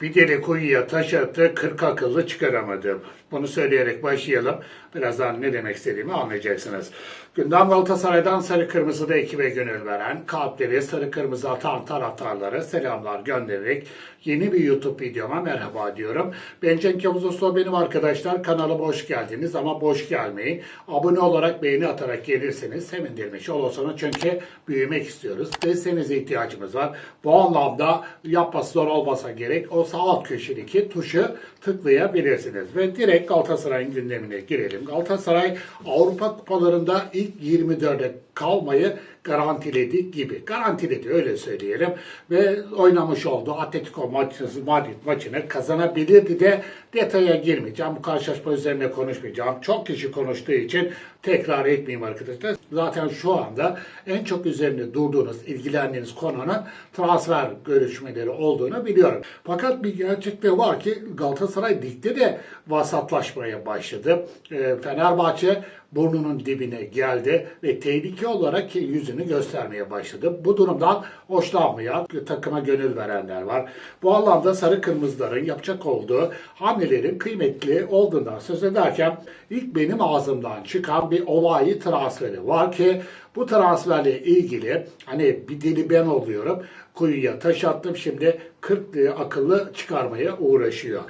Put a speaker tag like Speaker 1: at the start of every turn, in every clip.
Speaker 1: Bir deli kuyuya taş attı, kırk akıllı çıkaramadım. Bunu söyleyerek başlayalım. Birazdan ne demek istediğimi anlayacaksınız. Gündem Galatasaray'dan sarı kırmızıda ekibe gönül veren, kalpleri sarı kırmızı atan taraftarlara selamlar göndererek yeni bir YouTube videoma merhaba diyorum. Ben Cenk Yavuz Usta benim arkadaşlar. Kanalıma hoş geldiniz ama boş gelmeyin. Abone olarak beğeni atarak gelirseniz sevindirmiş olursunuz. Çünkü büyümek istiyoruz. Desteğinize ihtiyacımız var. Bu anlamda yapması zor olmasa gerek o sağ alt köşedeki tuşu tıklayabilirsiniz. Ve direkt Galatasaray'ın gündemine girelim. Galatasaray Avrupa kupalarında ilk 24'e kalmayı garantiledi gibi. Garantiledi öyle söyleyelim. Ve oynamış olduğu Atletico maçı, Madrid maçını kazanabilirdi de detaya girmeyeceğim. Bu karşılaşma üzerine konuşmayacağım. Çok kişi konuştuğu için tekrar etmeyeyim arkadaşlar. Zaten şu anda en çok üzerinde durduğunuz, ilgilendiğiniz konunun transfer görüşmeleri olduğunu biliyorum. Fakat bir gerçek de var ki Galatasaray ligde de vasatlaşmaya başladı. Ee, Fenerbahçe burnunun dibine geldi ve tehlike olarak yüzünü göstermeye başladı. Bu durumdan hoşlanmayan takıma gönül verenler var. Bu anlamda sarı kırmızıların yapacak olduğu hamlelerin kıymetli olduğundan söz ederken ilk benim ağzımdan çıkan bir olayı transferi var ki bu transferle ilgili hani bir deli ben oluyorum. Kuyuya taş attım şimdi 40 akıllı çıkarmaya uğraşıyor.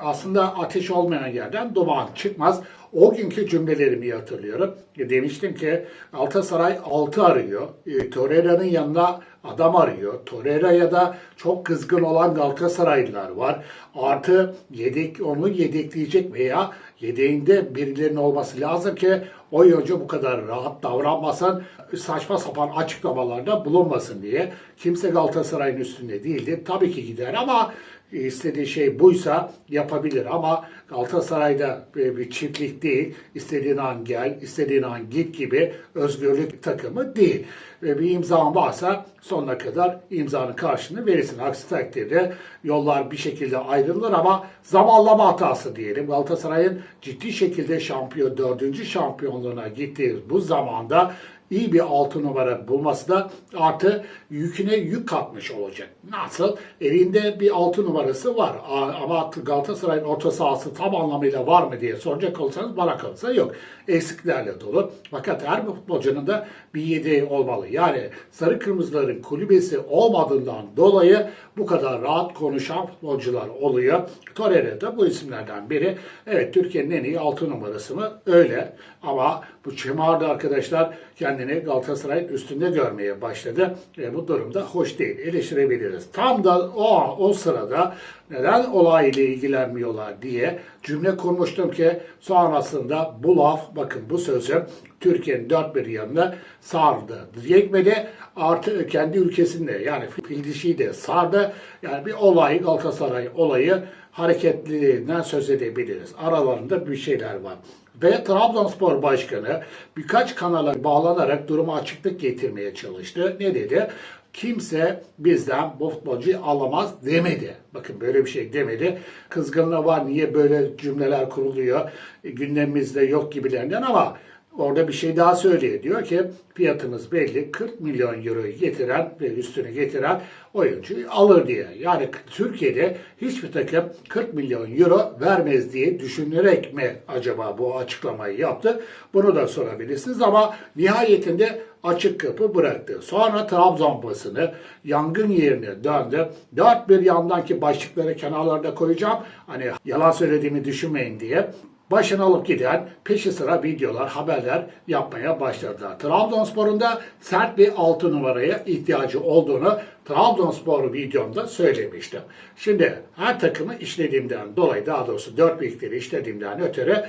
Speaker 1: Aslında ateş olmayan yerden duman çıkmaz. O günkü cümlelerimi hatırlıyorum. E, Demiştim ki Galatasaray 6 arıyor. E, Torreira'nın yanına adam arıyor. Torreira'ya da çok kızgın olan Galatasaraylılar var. Artı yedek onu yedekleyecek veya yedeğinde birilerinin olması lazım ki oyuncu bu kadar rahat davranmasın, saçma sapan açıklamalarda bulunmasın diye. Kimse Galatasaray'ın üstünde değildi. Tabii ki gider ama istediği şey buysa yapabilir ama Galatasaray'da bir çiftlik değil. İstediğin an gel, istediğin an git gibi özgürlük takımı değil. Ve bir imzan varsa sonuna kadar imzanın karşılığını verirsin. Aksi takdirde yollar bir şekilde ayrılır ama zamanlama hatası diyelim. Galatasaray'ın ciddi şekilde şampiyon, dördüncü şampiyonluğuna gittiği bu zamanda iyi bir altı numara bulması da artı yüküne yük katmış olacak. Nasıl? Elinde bir altı numarası var ama Galatasaray'ın orta sahası tam anlamıyla var mı diye soracak olsanız bana kalırsa yok. Eksiklerle dolu. Fakat her futbolcunun da bir yedeği olmalı. Yani sarı kırmızıların kulübesi olmadığından dolayı bu kadar rahat konuşan futbolcular oluyor. Torreira da bu isimlerden biri. Evet Türkiye'nin en iyi altı numarası mı? Öyle. Ama bu Çemar'da arkadaşlar kendini Galatasaray'ın üstünde görmeye başladı. E, bu durumda hoş değil. Eleştirebiliriz. Tam da o, o sırada neden olayla ilgilenmiyorlar diye cümle kurmuştum ki sonrasında bu laf bakın bu sözüm Türkiye'nin dört bir yanına sardı. Yekmedi artı kendi ülkesinde yani fil de sardı. Yani bir olay Galatasaray olayı hareketliliğinden söz edebiliriz. Aralarında bir şeyler var. Ve Trabzonspor Başkanı birkaç kanala bağlanarak duruma açıklık getirmeye çalıştı. Ne dedi? Kimse bizden bu futbolcuyu alamaz demedi. Bakın böyle bir şey demedi. Kızgınlığı var niye böyle cümleler kuruluyor e, gündemimizde yok gibilerinden ama Orada bir şey daha söylüyor. Diyor ki fiyatımız belli. 40 milyon euroyu getiren ve üstüne getiren oyuncuyu alır diye. Yani Türkiye'de hiçbir takım 40 milyon euro vermez diye düşünerek mi acaba bu açıklamayı yaptı? Bunu da sorabilirsiniz ama nihayetinde açık kapı bıraktı. Sonra Trabzon basını yangın yerine döndü. Dört bir yandaki başlıkları kenarlarda koyacağım. Hani yalan söylediğimi düşünmeyin diye başını alıp giden peşi sıra videolar, haberler yapmaya başladılar. Trabzonspor'un da sert bir altı numaraya ihtiyacı olduğunu Trabzonspor videomda söylemiştim. Şimdi her takımı işlediğimden dolayı daha doğrusu dört büyükleri işlediğimden ötürü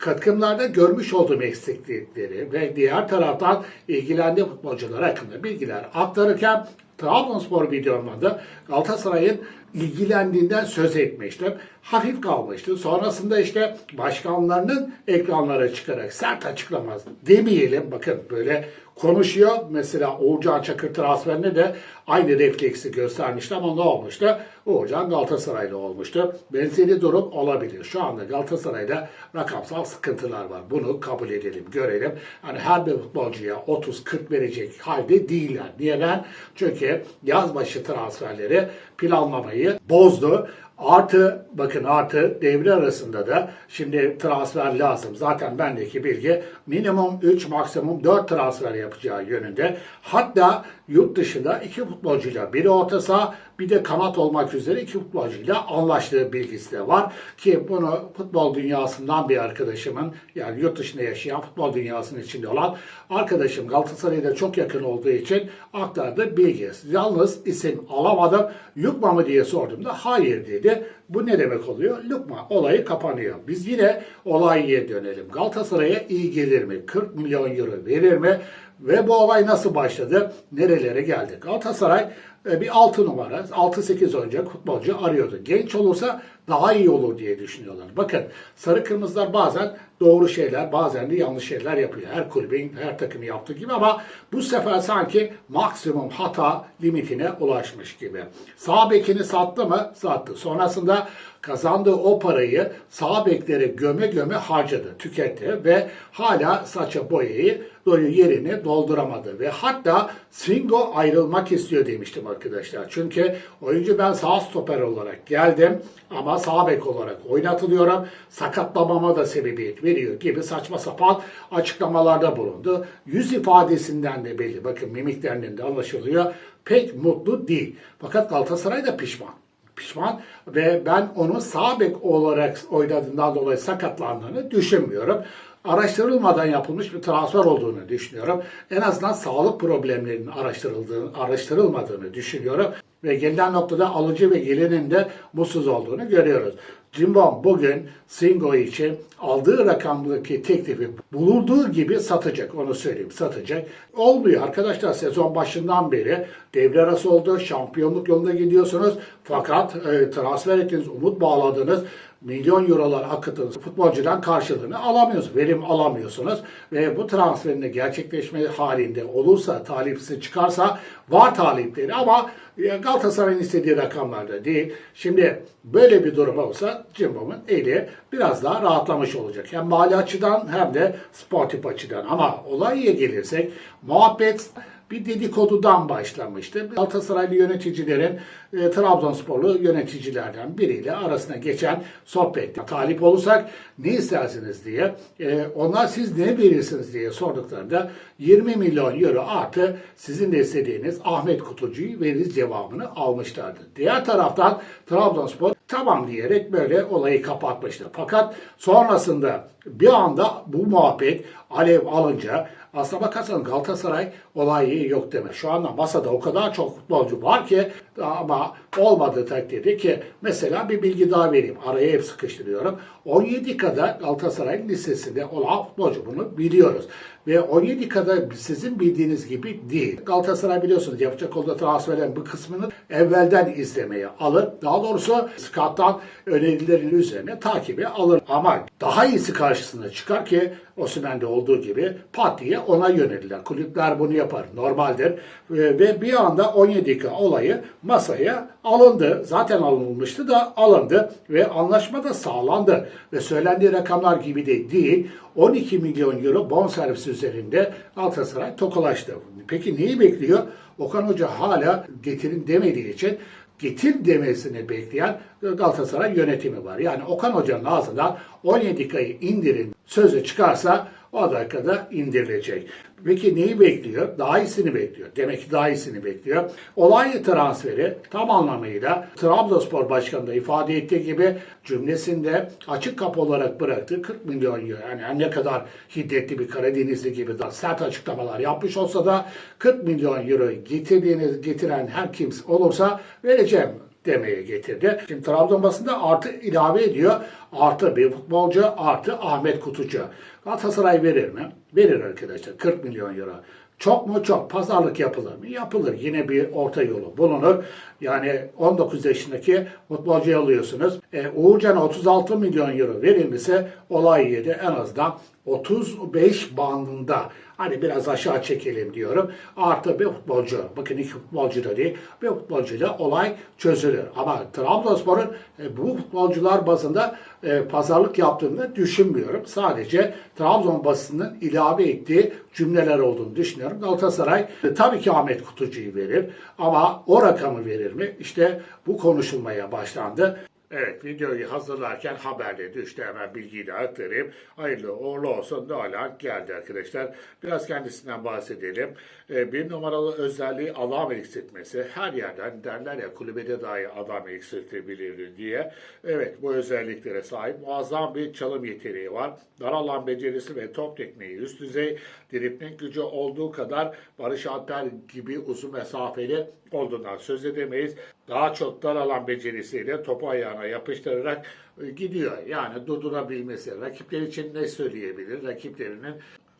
Speaker 1: takımlarda görmüş olduğum eksiklikleri ve diğer taraftan ilgilendiği futbolcular hakkında bilgiler aktarırken Trabzonspor videomda da Galatasaray'ın ilgilendiğinden söz etmiştim. Hafif kalmıştı. Sonrasında işte başkanlarının ekranlara çıkarak sert açıklamaz demeyelim. Bakın böyle konuşuyor. Mesela Uğurcan Çakır transferine de aynı refleksi göstermişti ama ne olmuştu? Uğurcan Galatasaraylı olmuştu. Benzeri durum olabilir. Şu anda Galatasaray'da rakamsal sıkıntılar var. Bunu kabul edelim, görelim. Hani her bir futbolcuya 30-40 verecek halde değiller. Neden? Çünkü yaz başı transferleri planlamayı bozdu. Artı bakın artı devre arasında da şimdi transfer lazım. Zaten bendeki bilgi minimum 3 maksimum 4 transfer yapacağı yönünde. Hatta yurt dışında iki futbolcuyla biri orta saha bir de kanat olmak üzere iki futbolcuyla anlaştığı bilgisi de var. Ki bunu futbol dünyasından bir arkadaşımın yani yurt dışında yaşayan futbol dünyasının içinde olan arkadaşım Galatasaray'da çok yakın olduğu için aktardı bilgi. Yalnız isim alamadım. Lukma mı diye sorduğumda hayır dedi. birlikte Bu ne demek oluyor? Lukma olayı kapanıyor. Biz yine olaya dönelim. Galatasaray'a iyi gelir mi? 40 milyon euro verir mi? Ve bu olay nasıl başladı? Nerelere geldi? Galatasaray e, bir 6 numara, 6-8 oynayacak futbolcu arıyordu. Genç olursa daha iyi olur diye düşünüyorlar. Bakın sarı kırmızılar bazen doğru şeyler, bazen de yanlış şeyler yapıyor. Her kulübün, her takımı yaptığı gibi ama bu sefer sanki maksimum hata limitine ulaşmış gibi. Sağ bekini sattı mı? Sattı. Sonrasında kazandığı o parayı sağ bekleri göme göme harcadı, tüketti ve hala saça boyayı doğru yerini dolduramadı ve hatta Swingo ayrılmak istiyor demiştim arkadaşlar. Çünkü oyuncu ben sağ stoper olarak geldim ama sağ bek olarak oynatılıyorum. Sakatlamama da sebebiyet veriyor gibi saçma sapan açıklamalarda bulundu. Yüz ifadesinden de belli. Bakın mimiklerinden de anlaşılıyor. Pek mutlu değil. Fakat Galatasaray da pişman pişman ve ben onun sağ bek olarak oynadığından dolayı sakatlandığını düşünmüyorum. Araştırılmadan yapılmış bir transfer olduğunu düşünüyorum. En azından sağlık problemlerinin araştırıldığını, araştırılmadığını düşünüyorum. Ve gelinen noktada alıcı ve gelenin de mutsuz olduğunu görüyoruz. Cimbom bugün Singo için aldığı rakamdaki teklifi bulunduğu gibi satacak. Onu söyleyeyim satacak. Olmuyor arkadaşlar sezon başından beri devre arası oldu. Şampiyonluk yolunda gidiyorsunuz. Fakat e, transfer ettiğiniz, umut bağladığınız milyon eurolar akıttığınız futbolcudan karşılığını alamıyorsunuz. Verim alamıyorsunuz. Ve bu transferin de gerçekleşme halinde olursa, talipsi çıkarsa var talipleri ama e, Galatasaray'ın istediği rakamlarda değil. Şimdi böyle bir durum olsa Cimbom'un eli biraz daha rahatlamış olacak. Hem mali açıdan hem de sportif açıdan. Ama olaya gelirsek muhabbet bir dedikodudan başlamıştı. Galatasaraylı yöneticilerin e, Trabzonsporlu yöneticilerden biriyle arasına geçen sohbette talip olursak ne istersiniz diye e, onlar siz ne verirsiniz diye sorduklarında 20 milyon euro artı sizin de istediğiniz Ahmet Kutucu'yu veririz cevabını almışlardı. Diğer taraftan Trabzonspor tamam diyerek böyle olayı kapatmıştı. Fakat sonrasında bir anda bu muhabbet alev alınca aslına bakarsanız Galatasaray olayı yok demek. Şu anda masada o kadar çok futbolcu var ki ama olmadığı takdirde ki mesela bir bilgi daha vereyim. Araya hep sıkıştırıyorum. 17 kadar Galatasaray listesinde olan futbolcu bunu biliyoruz. Ve 17 kadar sizin bildiğiniz gibi değil. Galatasaray biliyorsunuz yapacak olduğu transferlerin bu kısmını evvelden izlemeye alır. Daha doğrusu scout'tan önerilerin üzerine takibi alır. Ama daha iyisi karşısına çıkar ki Osimhen'de olduğu gibi pat diye ona yönelirler. Kulüpler bunu yapar. Normaldir. Ve ve bir anda 17K olayı masaya alındı. Zaten alınmıştı da alındı ve anlaşma da sağlandı. Ve söylendiği rakamlar gibi de değil. 12 milyon euro bonservis üzerinde Galatasaray tokalaştı. Peki neyi bekliyor? Okan Hoca hala getirin demediği için getir demesini bekleyen Galatasaray yönetimi var. Yani Okan Hoca'nın ağzından 17 kayı indirin sözü çıkarsa o dakikada indirilecek. Peki neyi bekliyor? Daha iyisini bekliyor. Demek ki daha iyisini bekliyor. Olay transferi tam anlamıyla Trabzonspor Başkanı da ifade ettiği gibi cümlesinde açık kapı olarak bıraktığı 40 milyon euro. Yani ne kadar hiddetli bir Karadenizli gibi da sert açıklamalar yapmış olsa da 40 milyon euro getirdiğiniz, getiren her kimse olursa vereceğim demeye getirdi. Şimdi Trabzon basında artı ilave ediyor. Artı bir futbolcu artı Ahmet Kutucu. Galatasaray verir mi? Verir arkadaşlar. 40 milyon euro. Çok mu? Çok. Pazarlık yapılır mı? Yapılır. Yine bir orta yolu bulunur. Yani 19 yaşındaki futbolcuyu alıyorsunuz. E, Uğurcan'a 36 milyon euro verilmesi olay yedi en azından 35 bandında Hani biraz aşağı çekelim diyorum. Artı bir futbolcu. Bakın iki futbolcu da değil. Bir futbolcuyla olay çözülür. Ama Trabzonspor'un e, bu futbolcular bazında e, pazarlık yaptığını düşünmüyorum. Sadece Trabzon basının ilave ettiği cümleler olduğunu düşünüyorum. Galatasaray e, tabii ki Ahmet Kutucu'yu verir ama o rakamı verir mi? İşte bu konuşulmaya başlandı. Evet videoyu hazırlarken haberle düştü hemen bilgiyi de aktarayım. Hayırlı uğurlu olsun Nalan geldi arkadaşlar. Biraz kendisinden bahsedelim. Ee, bir numaralı özelliği adam eksiltmesi. Her yerden derler ya kulübede dahi adam eksiltebilir diye. Evet bu özelliklere sahip muazzam bir çalım yeteneği var. Dar alan becerisi ve top tekniği üst düzey. Dripling gücü olduğu kadar Barış Alper gibi uzun mesafeli olduğundan söz edemeyiz. Daha çok dar alan becerisiyle topu ayağına yapıştırarak e, gidiyor. Yani durdurabilmesi. Rakipler için ne söyleyebilir? Rakiplerinin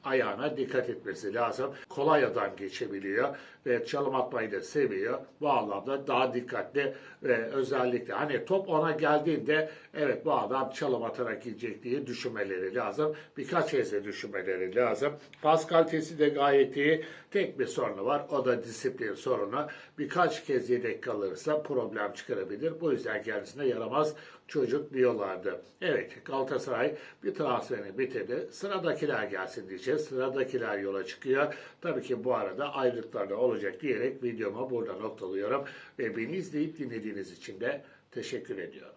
Speaker 1: ayağına dikkat etmesi lazım. Kolay adam geçebiliyor ve çalım atmayı da seviyor. Bu anlamda daha dikkatli ve özellikle hani top ona geldiğinde evet bu adam çalım atarak gidecek diye düşünmeleri lazım. Birkaç kez de düşünmeleri lazım. Pas kalitesi de gayet iyi. Tek bir sorunu var. O da disiplin sorunu. Birkaç kez yedek kalırsa problem çıkarabilir. Bu yüzden kendisine yaramaz çocuk diyorlardı. Evet Galatasaray bir transferini bitirdi. Sıradakiler gelsin diyeceğiz. Sıradakiler yola çıkıyor. Tabii ki bu arada ayrılıklar da olacak diyerek videomu burada noktalıyorum. Ve beni izleyip dinlediğiniz için de teşekkür ediyorum.